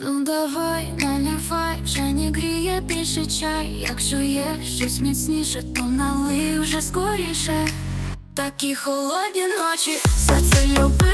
Ну давай, наливай, вже не гріє більше чай. Якщо є щось міцніше, то налий вже скоріше. Такі холодні ночі, все це хоче,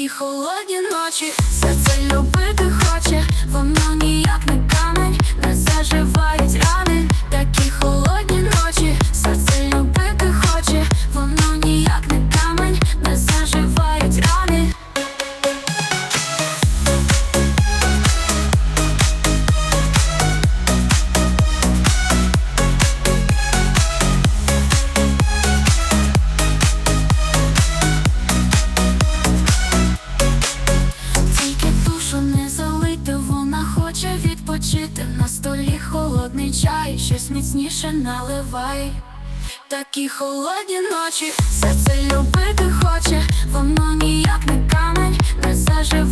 Такі холодні ночі, серце любити хоче, воно ніяк відпочити На столі холодний чай, щось міцніше наливай. Такі холодні ночі, серце любити хоче, воно ніяк не камень, не холодні